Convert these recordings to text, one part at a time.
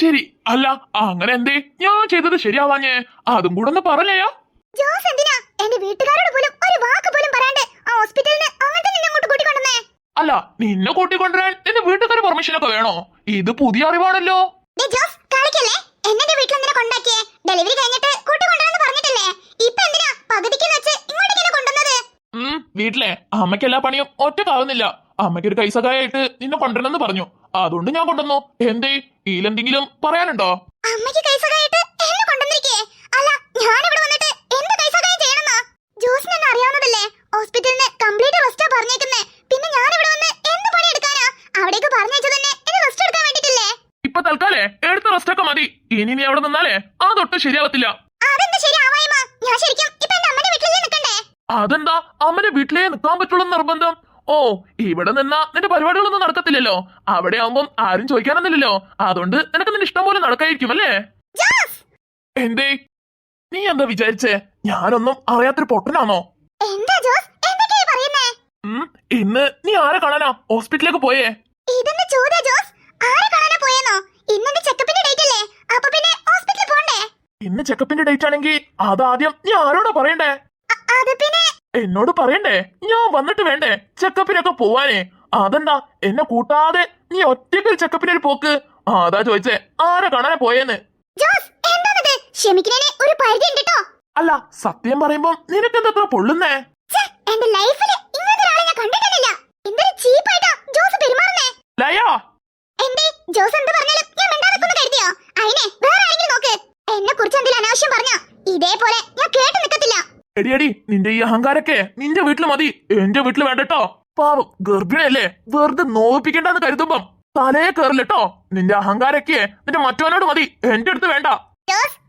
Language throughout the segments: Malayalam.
ശരി. അല്ല അങ്ങനെ എന്തേ ഞാൻ ചെയ്തത് ശരിയാവാഞ്ഞേ അതും കൂടെ ഒന്ന് പറഞ്ഞയാ. ജോസ് എന്തിനാ? എന്റെ വീട്ടുകാരോട് പോലും ഒരു വാക്ക് പോലും പറയാണ്ട് ആ ഹോസ്പിറ്റലിന് അങ്ങനെ നിന്നെ അങ്ങോട്ട് കൂട്ടിക്കൊണ്ടുവന്നേ? അല്ല നിന്നെ കൂട്ടിക്കൊണ്ടുവരാൻ നിന്റെ വീട്ടുകാർ പെർമിഷൻ ഒക്കെ വേണോ? ഇത് പുതിയ അറിവാണല്ലോ. ജോസ് കളിക്കല്ലേ? എന്നെ വീട്ടിൽ എന്തിനാ കൊണ്ടാക്കിയേ? ഡെലിവറി കഴിഞ്ഞിട്ട് കൂട്ടിക്കൊണ്ടുവരാന്ന് പറഞ്ഞിട്ടില്ലേ? ഇപ്പൊ എന്തിനാ പകുതിക്ക് വെച്ച് ഇങ്ങോട്ടേക്ക് എന്നെ കൊണ്ടുവന്നത്? വീട്ടിലെ അമ്മയ്ക്ക് എല്ലാ പണിയും ഒറ്റക്കാവുന്നില്ല. അമ്മയ്ക്ക് ഒരു കൈസഹായിട്ട് നിന്നെ കൊണ്ടുവരണമെന്ന് പറഞ്ഞു. അതുകൊണ്ട് ഞാൻ കൊണ്ടുവന്നു. എന്തേ? ഇതിലെന്തെങ്കിലും പറയാനുണ്ടോ? അമ്മയ്ക്ക് കൈസഹായിട്ട് എന്നെ കൊണ്ടുവന്നിരിക്കേ. അല്ല ഞാനിവിടെ വന്നിട്ട് എന്ത് കൈസഹായം ചെയ്യണമെന്നാ? ജോസിന് എന്നെ അറിയാവുന്നതല്ലേ? ഹോസ്പിറ്റലിന് കംപ്ലീറ്റ് റെസ്റ്റാ പറഞ്ഞേക്കുന്നേ. പിന്നെ വന്ന് എന്ത് പണി എടുക്കാനാ അവിടേക്ക് പറഞ്ഞയച്ചു തന്നെ എന്നെ റെസ്റ്റ് എടുക്കാൻ വേണ്ടിട്ടില്ലേ ഇപ്പൊ തൽക്കാലേ എടുത്ത റെസ്റ്റ് ഒക്കെ മതി. ഇനി നീ അവിടെ നിന്നാലേ അതൊട്ടും ശരിയാവത്തില്ല. അതെന്താ ശരിയാവായ്മ? ഞാൻ ശരിക്കും ഇപ്പൊ എന്റെ അമ്മന്റെ വീട്ടിലല്ലേ നിൽക്കണ്ടേ അതെന്താ? അമ്മന്റെ വീട്ടിലേ നിൽക്കാൻ പറ്റുള്ള നിർബന്ധം. ഓ ഇവിടെ നിന്നാ നിന്റെ പരിപാടികളൊന്നും നടക്കത്തില്ലല്ലോ. അവിടെ ആവുമ്പം ആരും ചോദിക്കാനൊന്നുമില്ലല്ലോ. അതുകൊണ്ട് നിനക്ക് നിന്റെ ഇഷ്ടം പോലെ നടക്കായിരിക്കും അല്ലേ? എന്തേ? നീ എന്താ വിചാരിച്ചേ? ഞാനൊന്നും അറിയാത്തൊരു പൊട്ടനാണോ? ഇന്ന് നീ ആരെ കാണാനാ? ഹോസ്പിറ്റലിലേക്ക് പോയേ. ചോദ്യ ജോസ്? ആരെ കാണാനാ പോയെന്നോ? ഇന്നെന്റെ ചെക്കപ്പിന്റെ ഡേറ്റ് അല്ലേ? അപ്പൊ പിന്നെ ഹോസ്പിറ്റലിൽ പോണ്ടേ? ഇന്ന് ചെക്കപ്പിന്റെ ഡേറ്റ് ആണെങ്കിൽ അതാദ്യം നീ ആരോടാ പറയണ്ടേ? അ- അത് പിന്നെ എന്നോട് പറയണ്ടേ? ഞാൻ വന്നിട്ട് വേണ്ടേ? ചെക്കപ്പിനൊക്കെ പോവാനേ. അതെന്താ? എന്നെ കൂട്ടാതെ നീ ഒറ്റയ്ക്ക് ചെക്കപ്പിനൊരു പോക്ക്? അതാ ചോദിച്ചേ. ആരെ കാണാനെ പോയെന്ന്? ഒരു പരിധി ഉണ്ട് ട്ടോ. അല്ല സത്യം പറയുമ്പോ നിനക്ക് എന്താ പൊള്ളുന്നേ? ഛെ, എന്റെ ലൈഫിൽ ഇങ്ങനത്തെ ഒരാളെ ഞാൻ കണ്ടിട്ടില്ല. എന്തൊരു ചീപ്പായിട്ടാ ജോസ് പെരുമാറുന്നേ. ലയാ? ജോസ് എന്ത് പറഞ്ഞാലും ഞാൻ മിണ്ടാതെക്കുന്നു കരുതിയോ? അതിനെ വേറെ ആരെങ്കിലും നോക്ക്. എന്നെ കുറിച്ച് എന്തെങ്കിലും അനാവശ്യം പറഞ്ഞോ? ഇതേപോലെ ഞാൻ കേട്ട് എടിയടി നിന്റെ ഈ അഹങ്കാരൊക്കെ നിന്റെ വീട്ടിൽ മതി. എന്റെ വീട്ടിൽ വേണ്ടട്ടോ. പാവം ഗർഭിണിയല്ലേ? വെറുതെ നോവിപ്പിക്കണ്ടെന്ന് കരുതുമ്പം തലയെ കേറില്ലട്ടോ. നിന്റെ അഹങ്കാരൊക്കെ നിന്റെ മറ്റവനോട് മതി. എന്റെ അടുത്ത് വേണ്ട.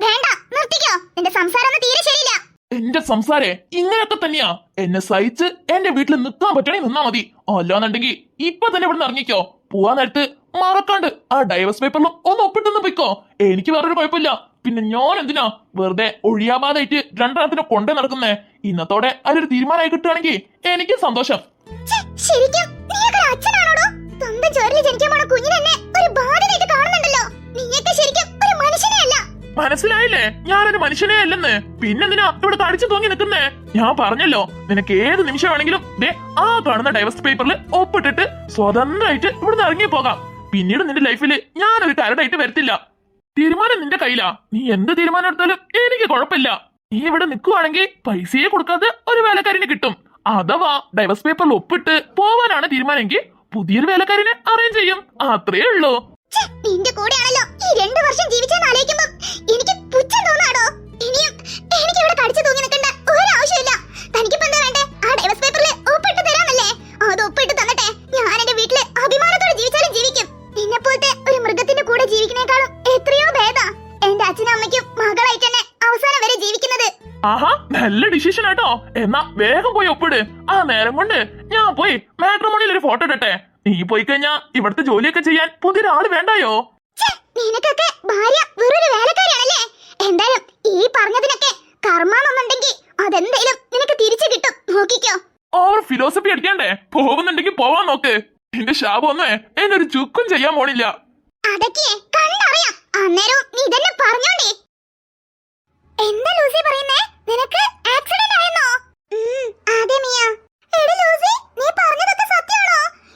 വേണ്ട. നിർത്തിക്കോ. നിന്റെ സംസാരം തീരെ ശരിയില്ല. എന്റെ സംസാരേ ഇങ്ങനെയൊക്കെ തന്നെയാ. എന്നെ സഹിച്ച് എന്റെ വീട്ടിൽ നിൽക്കാൻ പറ്റണേ നിന്നാ മതി. അല്ലാന്നുണ്ടെങ്കിൽ ഇപ്പൊ തന്നെ ഇവിടെ ഇറങ്ങിക്കോ. പോവാൻ നേരത്ത് മറക്കാണ്ട് ആ ഡൈവേഴ്സ് പേപ്പറിലും ഒന്ന് ഒപ്പിട്ടൊന്നും പോയിക്കോ. എനിക്ക് വേറൊരു കുഴപ്പമില്ല. പിന്നെ ഞാൻ എന്തിനാ വെറുതെ ഒഴിയാമാതായിട്ട് രണ്ടെണ്ണത്തിന് കൊണ്ടു നടക്കുന്നേ? ഇന്നത്തോടെ അതിലൊരു തീരുമാനമായി കിട്ടുകയാണെങ്കിൽ എനിക്ക് സന്തോഷം. ഛെ, ശരിക്കും നീയൊക്കെ ഒരു അച്ഛനാണോടോ? സ്വന്തം ചോരിൽ ജനിക്കാൻ പോണ കുഞ്ഞിനെന്നെ ഒരു ബാധ്യതയായിട്ട് കാണുന്നുണ്ടല്ലോ. നീയൊക്കെ ശരിക്കും ഒരു മനസ്സിലായില്ലേ? ഞാനൊരു മനുഷ്യനേ അല്ലെന്ന്. പിന്നെന്തിനാ ഇവിടെ തടിച്ചു തൂങ്ങി നിൽക്കുന്നേ ഞാൻ പറഞ്ഞല്ലോ നിനക്ക് ഏത് നിമിഷം വേണമെങ്കിലും ദേ ആ കാണുന്ന ഡൈവേഴ്സ് പേപ്പറിൽ ഒപ്പിട്ടിട്ട് സ്വതന്ത്രമായിട്ട് ഇവിടുന്ന് ഇറങ്ങി പോകാം പിന്നീട് നിന്റെ ലൈഫിൽ ഞാനൊരു കരടായിട്ട് വരത്തില്ല. തീരുമാനം നിന്റെ കയ്യിലാ. നീ എന്ത് തീരുമാനം എടുത്താലും എനിക്ക് കുഴപ്പമില്ല. നീ ഇവിടെ നിൽക്കുവാണെങ്കിൽ പൈസയെ കൊടുക്കാതെ ഒരു വേലക്കാരന് കിട്ടും. അഥവാ ഡൈവേഴ്സ് പേപ്പറിൽ ഒപ്പിട്ട് പോവാനാണ് തീരുമാനമെങ്കിൽ പുതിയൊരു വേലക്കാരനെ അറേഞ്ച് ചെയ്യും. അത്രേ ഉള്ളൂ. നിന്റെ കൂടെയാണല്ലോ ഈ രണ്ടു വർഷം ജീവിച്ചെന്ന് ആലോചിക്കുമ്പോ എനിക്ക് പുച്ഛം തോന്നാടോ. ഇനിയും എനിക്ക് ഇവിടെ കടിച്ചു തൂങ്ങി നിൽക്കേണ്ട ഒരു ആവശ്യമില്ല തനിക്കിപ്പോ എന്താ വേണ്ടേ? ആ ഡൈവേഴ്സ് പേപ്പറിൽ ഒപ്പിട്ട് തരാമല്ലേ? അത് ഒപ്പിട്ട് തന്നിട്ടെ ഞാൻ എന്റെ വീട്ടിൽ അഭിമാനത്തോടെ ജീവിച്ചാലും ജീവിക്കും. നിന്നെ പോലത്തെ ഒരു മൃഗത്തിന്റെ കൂടെ ജീവിക്കുന്നേക്കാളും എത്രയോ അവസാനം വരെ ജീവിക്കുന്നത്. ആഹാ നല്ല ഡിസിഷൻ ആട്ടോ. എന്നാ വേഗം പോയി ഒപ്പിട്. ആ നേരം കൊണ്ട് ഞാൻ പോയി മാട്രിമോണിയിൽ ഒരു ഫോട്ടോ ഇടട്ടെ. നീ പോയി കഴിഞ്ഞാ ഇവിടുത്തെ ജോലിയൊക്കെ ചെയ്യാൻ പുതിയൊരാൾ വേണ്ടായോ? നിനക്കൊക്കെ ഭാര്യ വെറൊരു വേലക്കാരിയാണല്ലേ? എന്തായാലും ഈ പറഞ്ഞതിനൊക്കെ കർമാന്നുണ്ടെങ്കിൽ അതെന്തായാലും നിനക്ക് തിരിച്ചു കിട്ടും. നോക്കിക്കോ. ഓവർ ഫിലോസഫി അടിക്കണ്ടേ? പോകുന്നുണ്ടെങ്കിൽ പോവാൻ നോക്ക്. നിന്റെ ശാപം ഒന്നേ എന്നൊരു ചുക്കും ചെയ്യാൻ പോണില്ല. അതൊക്കെ കണ്ടറിയാം. അന്നേരം നീ തന്നെ പറഞ്ഞോണ്ടേ. എന്താ ലൂസി പറയുന്നേ? നിനക്ക് ആക്സിഡന്റ് ആയെന്നോ അതെ മിയ. എടി ലൂസി നീ പറഞ്ഞതൊക്കെ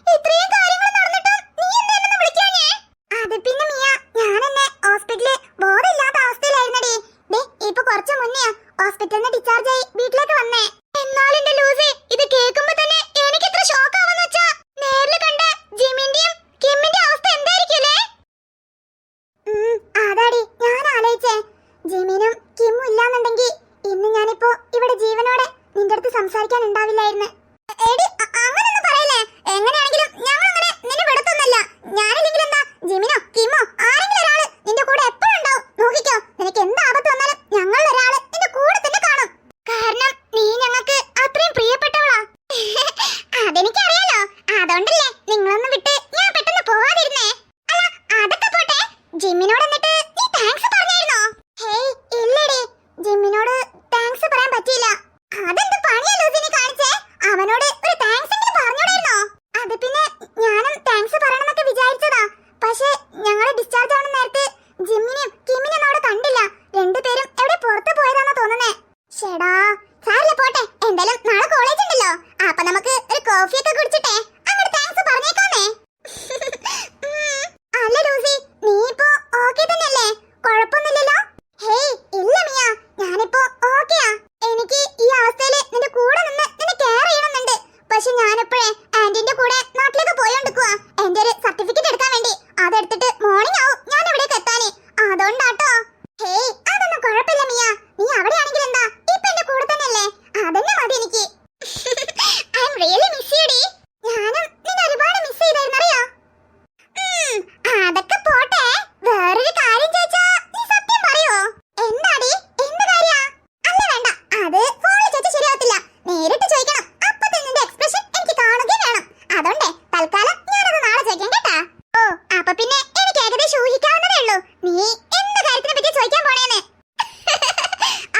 ഇത്രയും കാര്യങ്ങൾ നടന്നിട്ടും നീ പിന്നെ ഞാൻ എന്നെ ഹോസ്പിറ്റലിൽ ബോധമില്ലാത്ത ദേ കുറച്ച് ഹോസ്പിറ്റലിൽ നിന്ന് ഡിസ്ചാർജ് ആയി വീട്ടിലേക്ക് വന്നേ. എന്നാലും ലൂസി ഇത് കേൾക്കുമ്പോ തന്നെ പിന്നെ എനിക്ക് ഏകദേശം ഊഹിക്കാവുന്നതേ ഉള്ളൂ. നീ എന്ത് കാര്യത്തിനെ പറ്റി ചോദിക്കാൻ പോണേന്ന്?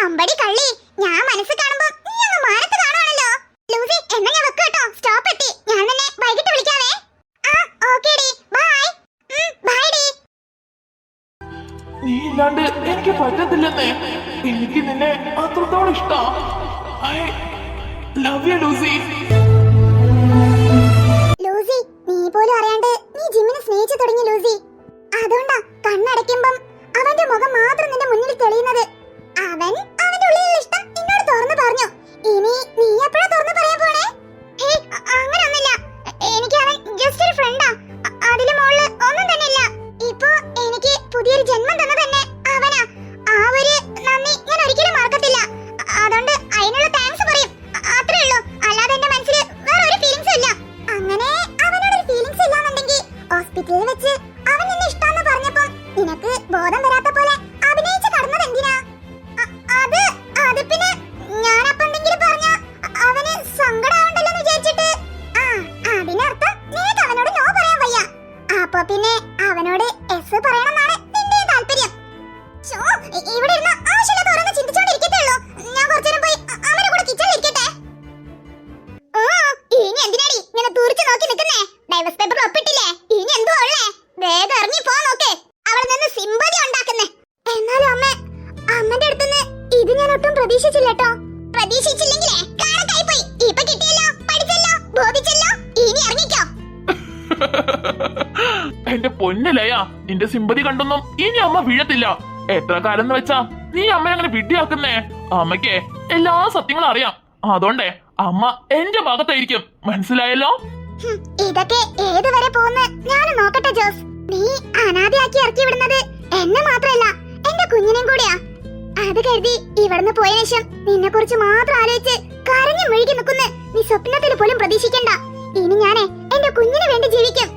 അമ്പടി കള്ളി ഞാൻ മനസ്സിൽ കാണുമ്പോ നീ അങ്ങ് മാനത്ത് കാണുവാണല്ലോ. ലൂസി എന്നാ ഞാൻ വെക്കാം സ്റ്റോപ്പ് എത്തി. ഞാൻ നിന്നെ വൈകിട്ട് വിളിക്കാവേ. ആ ഓക്കേ ഡി. ബൈ ബൈ ഡി. നീ ഇല്ലാണ്ട് എനിക്ക് പറ്റത്തില്ലെന്നേ. എനിക്ക് നിന്നെ അത്രത്തോളം ഇഷ്ടം. ഐ ലവ് യു ലൂസി ജിമ്മിനെ തുടങ്ങി ലൂസി. അതുകൊണ്ടാ കണ്ണടയ്ക്കുമ്പം അവന്റെ മുഖം മാത്രം നിന്റെ മുന്നിൽ തെളിയുന്നത്. അവൻ അവന്റെ ഉള്ളിലുള്ള ഇഷ്ടം എന്നോട് തുറന്നു പറഞ്ഞു. ഇനി പ്രതീക്ഷിച്ചില്ല കേട്ടോ പ്രതീക്ഷിച്ചില്ലെങ്കിലേ പോയി ഇപ്പൊ കിട്ടിയല്ലോ പഠിച്ചല്ലോ ബോധിച്ചല്ലോ. ഇനി ഇറങ്ങിക്കോ. എന്റെ പൊന്നലയ നിന്റെ സിമ്പതി കണ്ടൊന്നും ഇനി അമ്മ വീഴത്തില്ല. എത്ര കാലം എന്ന് വെച്ചാ നീ അമ്മ അങ്ങനെ വിഡ്ഢിയാക്കുന്നേ? അമ്മയ്ക്ക് എല്ലാ സത്യങ്ങളും അറിയാം. അതുകൊണ്ടേ അമ്മ എന്റെ ഭാഗത്തായിരിക്കും. മനസ്സിലായല്ലോ? ഇതൊക്കെ ഇതൊക്കെ ഏതുവരെ പോകുന്ന ഞാൻ നോക്കട്ടെ ജോസ്. നീ അനാഥയാക്കി ഇറക്കി വിടുന്നത് എന്നെ മാത്രല്ല എന്റെ കുഞ്ഞിനെയും കൂടിയാ. അത് കരുതി ഇവിടുന്ന് പോയ ശേഷം നിന്നെ കുറിച്ച് മാത്രം ആലോചിച്ച് കരഞ്ഞു മുഴുകി നിൽക്കുന്ന നീ സ്വപ്നത്തിൽ പോലും പ്രതീക്ഷിക്കണ്ട. ഇനി ഞാനേ എന്റെ കുഞ്ഞിന് വേണ്ടി ജീവിക്കും.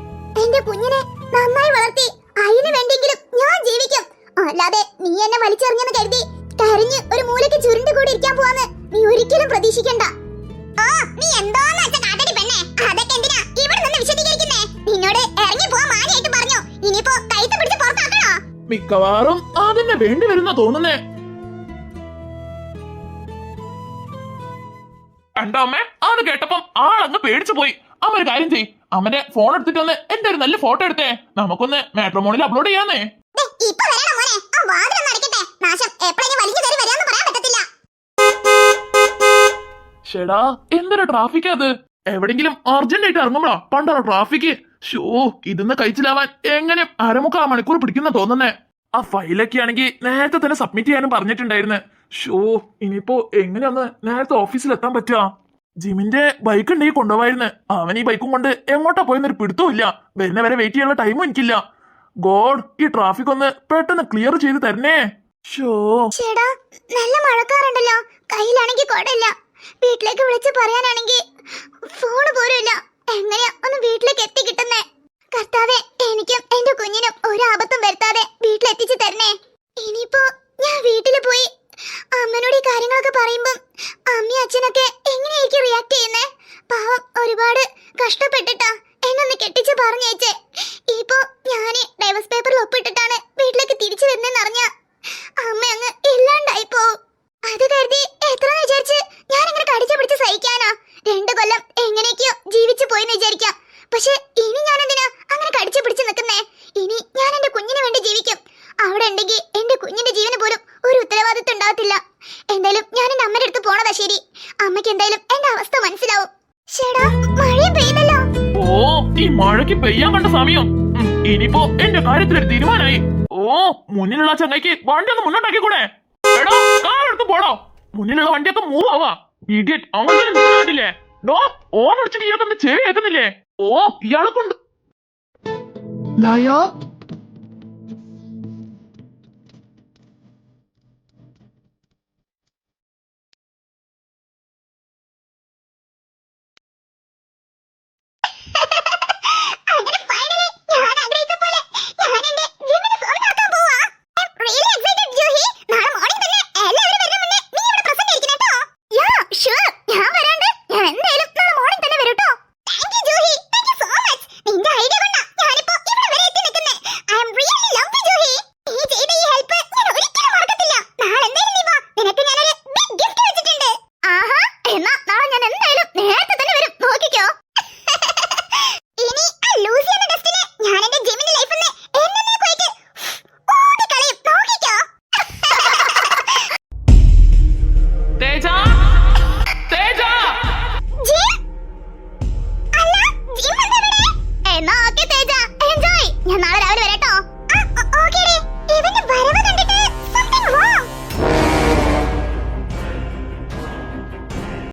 എന്റെ കുഞ്ഞിനെ നന്നായി വളർത്തി അതിനു വേണ്ടിയെങ്കിലും ഞാൻ ജീവിക്കും. അല്ലാതെ നീ എന്നെ വലിച്ചെറിഞ്ഞെന്ന് കരുതി കരഞ്ഞ് ഒരു മൂലയ്ക്ക് ചുരുണ്ട് കൂടി ഇരിക്കാൻ പോവാന്ന് നീ ഒരിക്കലും പ്രതീക്ഷിക്കണ്ട. ആ നീ എന്തോന്ന് കാട്ടടി അതൊക്കെ എന്തിനാ വിശദീകരിക്കുന്നേ? നിന്നോട് ഇറങ്ങി പറഞ്ഞു. പിടിച്ച് പുറത്താക്കണോ? മിക്കവാറും വേണ്ടി വരുന്ന തോന്നുന്നേ. കണ്ടോ അമ്മേ? അത് കേട്ടപ്പം ആളങ്ങ് പേടിച്ചു പോയി. അമ്മ ഒരു കാര്യം ചെയ് അമ്മന്റെ ഫോൺ എടുത്തിട്ട് വന്ന് എന്റെ ഒരു നല്ല ഫോട്ടോ എടുത്തേ? നമുക്കൊന്ന് മാട്രിമോണിൽ അപ്ലോഡ് ചെയ്യാന്നേ. ഷെടാ എന്തൊരു ട്രാഫിക് അത്? എവിടെങ്കിലും അർജന്റ് ആയിട്ട് ഇറങ്ങുമ്പോഴാ? പണ്ടോ ട്രാഫിക് ഷോ ഇതിന്ന് കഴിച്ചിലാവാൻ എങ്ങനെ അരമുക്കാ മണിക്കൂർ പിടിക്കുന്ന തോന്നുന്നേ? ആ ഫയലൊക്കെ ആണെങ്കിൽ നേരത്തെ തന്നെ സബ്മിറ്റ് ചെയ്യാനും പറഞ്ഞിട്ടുണ്ടായിരുന്നു. ഷോ ഇനിയിപ്പോ എങ്ങനെയൊന്ന് നേരത്തെ ഓഫീസിൽ എത്താൻ പറ്റുക ജിമിന്റെ ബൈക്ക് ഉണ്ടെങ്കിൽ കൊണ്ടുപോവായിരുന്നു. അവൻ ഈ ബൈക്കും കൊണ്ട് എങ്ങോട്ടാ പോയെന്നൊരു പിടുത്തമില്ല വരുന്ന വരെ വെയിറ്റ് ചെയ്യാനുള്ള ടൈമും എനിക്കില്ല. ഗോഡ് ഈ ട്രാഫിക് ഒന്ന് പെട്ടെന്ന് ക്ലിയർ ചെയ്ത് തരണേ. ഷോ ചേടാ നല്ല മഴക്കാറുണ്ടല്ലോ. കയ്യിലാണെങ്കിൽ കൊടയില്ല വീട്ടിലേക്ക് വിളിച്ച് പറയാനാണെങ്കിൽ ഫോണ് പോലും ഇല്ല എങ്ങനെയാ ഒന്ന് വീട്ടിലേക്ക് എത്തി കിട്ടുന്നേ കർത്താവെ എനിക്കും എന്റെ കുഞ്ഞിനും ഒരു ആപത്തും വരുത്താതെ വീട്ടിലെത്തിച്ചു തരണേ. ഇനിയിപ്പോ ഞാൻ വീട്ടിൽ പോയി അമ്മനോട് ഈ കാര്യങ്ങളൊക്കെ പറയുമ്പം അമ്മയും അച്ഛനൊക്കെ എങ്ങനെയായിരിക്കും റിയാക്ട് ചെയ്യുന്നേ? പാവം ഒരുപാട് കഷ്ടപ്പെട്ടിട്ടാ എന്നൊന്ന് കെട്ടിച്ച് പറഞ്ഞേച്ചേ ഇപ്പോ ഞാൻ ഡൈവേഴ്സ് പേപ്പറിൽ ഒപ്പിട്ടിട്ടാണ് വീട്ടിലേക്ക് തിരിച്ചു വരുന്നതെന്ന് അറിഞ്ഞ അമ്മ അങ്ങ് ഇല്ലാണ്ടായി പോവും അത് കരുതി എത്ര വിചാരിച്ച് ഞാൻ ഇങ്ങനെ കടിച്ചു പിടിച്ച് സഹിക്കാനാ രണ്ടു കൊല്ലം എങ്ങനെയൊക്കെയോ ജീവിച്ചു പോയിന്ന് വിചാരിക്കാം പക്ഷെ ഇനി ഞാൻ എന്തിനാ അങ്ങനെ കടിച്ചു പിടിച്ച് നിൽക്കുന്നേ ഇനി ഞാൻ എന്റെ കുഞ്ഞിന് വേണ്ടി ജീവിക്കും അവിടെ ഉണ്ടെങ്കിൽ എന്റെ കുഞ്ഞിന്റെ ജീവന് പോലും ഒരു ഉത്തരവാദിത്വം ഉണ്ടാവത്തില്ല എന്തായാലും ഞാൻ എന്റെ അമ്മയുടെ അടുത്ത് പോണതാ ശരി അമ്മയ്ക്ക് എന്തായാലും എന്റെ അവസ്ഥ മനസ്സിലാവും? ചേടാ മഴയും പെയ്തല്ലോ ഓ ഈ മഴയ്ക്ക് പെയ്യാൻ കണ്ട സമയം. ഇനിയിപ്പോ എന്റെ കാര്യത്തിലൊരു തീരുമാനമായി. ഓ മുന്നിലുള്ള ചങ്ങയ്ക്ക് വണ്ടി ഒന്ന് മുന്നോട്ടാക്കി കൂടെ എടോ കാറെടുത്ത് പോടോ. മുന്നിലുള്ള വണ്ടിയൊക്കെ മൂവ് ആവാ. ഇഡിയറ്റ് അങ്ങനെ ഡോ ഓൺ അടിച്ചിട്ട് ഇയാൾക്ക് ചെവി കേൾക്കുന്നില്ലേ ഓ ഇയാളെ കൊണ്ട്